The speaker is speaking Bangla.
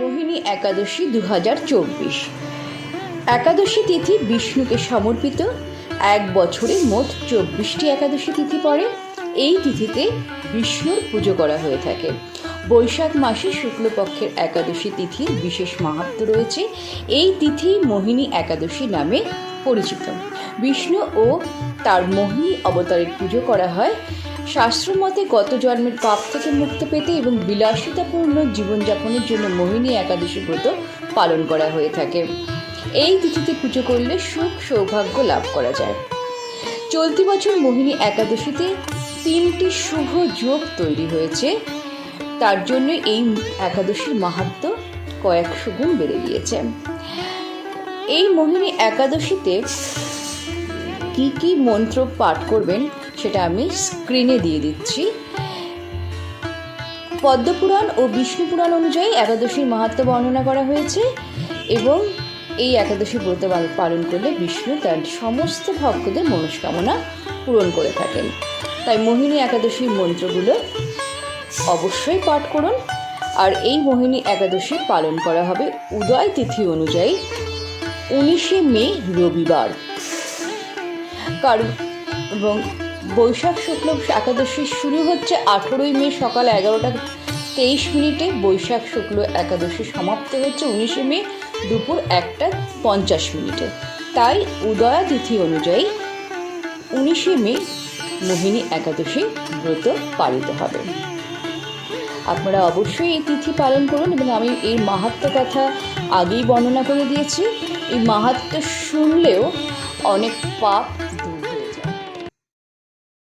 মোহিনী একাদশী দু হাজার চব্বিশ। একাদশী তিথি বিষ্ণুকে সমর্পিত। এক বছরে মোট চব্বিশটি একাদশী তিথি পড়ে। এই তিথিতে বিষ্ণুর পুজো করা হয়ে থাকে। বৈশাখ মাসে শুক্লপক্ষের একাদশী তিথির বিশেষ মাহাত্ম্য রয়েছে। এই তিথি মোহিনী একাদশী নামে পরিচিত। বিষ্ণু ও তার মোহিনী অবতারের পুজো করা হয়। শাস্ত্রমতে গত জন্মের পাপ থেকে মুক্ত পেতে এবং বিলাসিতাপূর্ণ জীবনযাপনের জন্য মোহিনী একাদশী ব্রত পালন করা হয়ে থাকে। এই তিথিতে পুজো করলে সুখ সৌভাগ্য লাভ করা যায়। চলতি বছর মোহিনী একাদশীতে তিনটি শুভ যোগ তৈরি হয়েছে। তার জন্য এই একাদশীর মাহাত্ম কয়েকশো গুণ বেড়ে গিয়েছে। এই মোহিনী একাদশীতে কি কি মন্ত্র পাঠ করবেন সেটা আমি স্ক্রিনে দিয়ে দিচ্ছি। পদ্মপুরাণ ও বিষ্ণু পুরাণ অনুযায়ী একাদশীর মাহাত্ম বর্ণনা করা হয়েছে এবং এই একাদশী ব্রত পালন করলে বিষ্ণু তার সমস্ত ভক্তদের মনস্কামনা পূরণ করে থাকেন। তাই মোহিনী একাদশীর মন্ত্রগুলো অবশ্যই পাঠ করুন। আর এই মোহিনী একাদশী পালন করা হবে উদয় তিথি অনুযায়ী উনিশে মে রবিবার। কারণ এবং বৈশাখ শুক্ল একাদশী শুরু হচ্ছে আঠেরোই মে সকাল এগারোটা তেইশ মিনিটে। বৈশাখ শুক্ল একাদশী সমাপ্ত হচ্ছে উনিশে মে দুপুর একটা পঞ্চাশ মিনিটে। তাই উদয়া তিথি অনুযায়ী উনিশে মে মোহিনী একাদশী ব্রত পালিত হবে। আপনারা অবশ্যই এই তিথি পালন করুন এবং আমি এই মাহাত্ম কথা আগেই বর্ণনা করে দিয়েছি। এই মাহাত্ম শুনলেও অনেক পাপ